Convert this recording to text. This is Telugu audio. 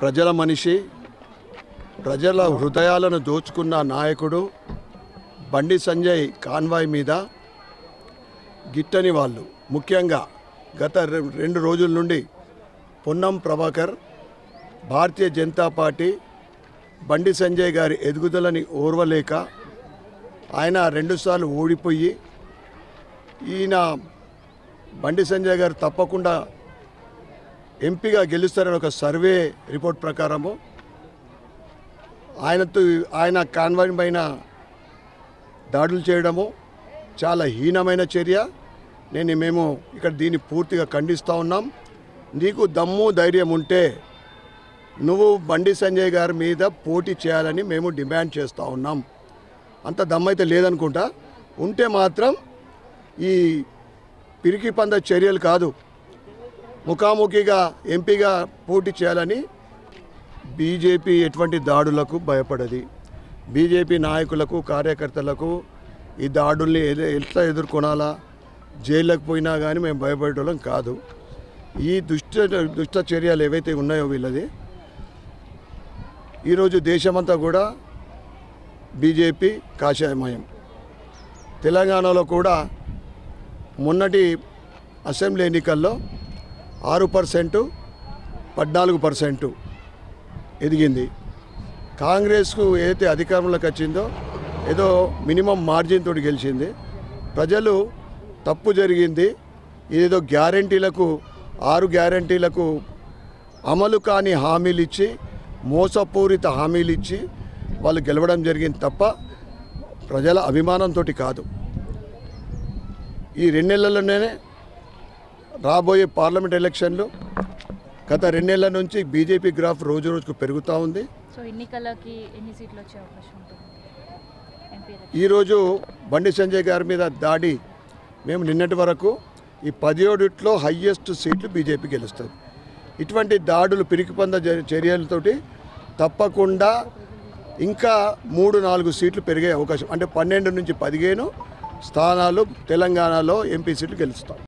ప్రజల మనిషి ప్రజల హృదయాలను దోచుకున్న నాయకుడు బండి సంజయ్ కాన్వాయ్ మీద గిట్టని వాళ్ళు. ముఖ్యంగా గత రెండు రోజుల నుండి పొన్నం ప్రభాకర్ భారతీయ జనతా పార్టీ బండి సంజయ్ గారి ఎదుగుదలని ఓర్వలేక ఆయన రెండుసార్లు ఓడిపోయి ఈయన బండి సంజయ్ గారు తప్పకుండా ఎంపీగా గెలుస్తారని ఒక సర్వే రిపోర్ట్ ప్రకారము ఆయనతో ఆయన కాన్వాయ్ పైన దాడులు చేయడము చాలా హీనమైన చర్య. నేను మేము ఇక్కడ దీన్ని పూర్తిగా ఖండిస్తూ ఉన్నాం. నీకు దమ్ము ధైర్యం ఉంటే నువ్వు బండి సంజయ్ గారి మీద పోటీ చేయాలని మేము డిమాండ్ చేస్తూ ఉన్నాం. అంత దమ్మైతే లేదనుకుంటా. ఉంటే మాత్రం ఈ పిరికి పంద చర్యలు కాదు. ముఖాముఖిగా ఎంపీగా పోటీ చేయాలని బీజేపీ ఎటువంటి దాడులకు భయపడది. బీజేపీ నాయకులకు కార్యకర్తలకు ఈ దాడుల్ని ఎట్లా ఎదుర్కొనాలా? జైళ్ళకు పోయినా కానీ మేము భయపడేటోళ్ళం కాదు. ఈ దుష్ట దుష్ట చర్యలు ఏవైతే ఉన్నాయో వీళ్ళది ఈరోజు దేశమంతా కూడా బీజేపీ కాషాయమయం. తెలంగాణలో కూడా మొన్నటి అసెంబ్లీ ఎన్నికల్లో ఆరు పర్సెంటు పద్నాలుగు పర్సెంటు ఎదిగింది. కాంగ్రెస్కు ఏదైతే అధికారంలోకి వచ్చిందో ఏదో మినిమం మార్జిన్ తోటి గెలిచింది. ప్రజలు తప్పు జరిగింది. ఏదో గ్యారంటీలకు ఆరు గ్యారంటీలకు అమలు కాని హామీలు ఇచ్చి మోసపూరిత హామీలు ఇచ్చి వాళ్ళు గెలవడం జరిగింది తప్ప ప్రజల అభిమానంతో కాదు. ఈ రెండేళ్ళలోనే రాబోయే పార్లమెంట్ ఎలక్షన్లు గత రెండేళ్ళ నుంచి బీజేపీ గ్రాఫ్ రోజు రోజుకు పెరుగుతూ ఉంది. సో ఎన్నికలకి ఎన్ని సీట్లు వచ్చే అవకాశం ఉంటుంది? MP election. ఈరోజు బండి సంజయ్ గారి మీద దాడి. మేము నిన్నటి వరకు ఈ పదిహేడుట్లో హయ్యెస్ట్ సీట్లు బీజేపీ గెలుస్తుంది. ఇటువంటి దాడులు పిరికిపంద చర్య- చర్యలతోటి తప్పకుండా ఇంకా మూడు నాలుగు సీట్లు పెరిగే అవకాశం అంటే పన్నెండు నుంచి పదిహేను స్థానాలు తెలంగాణలో ఎంపీ సీట్లు గెలుస్తాం.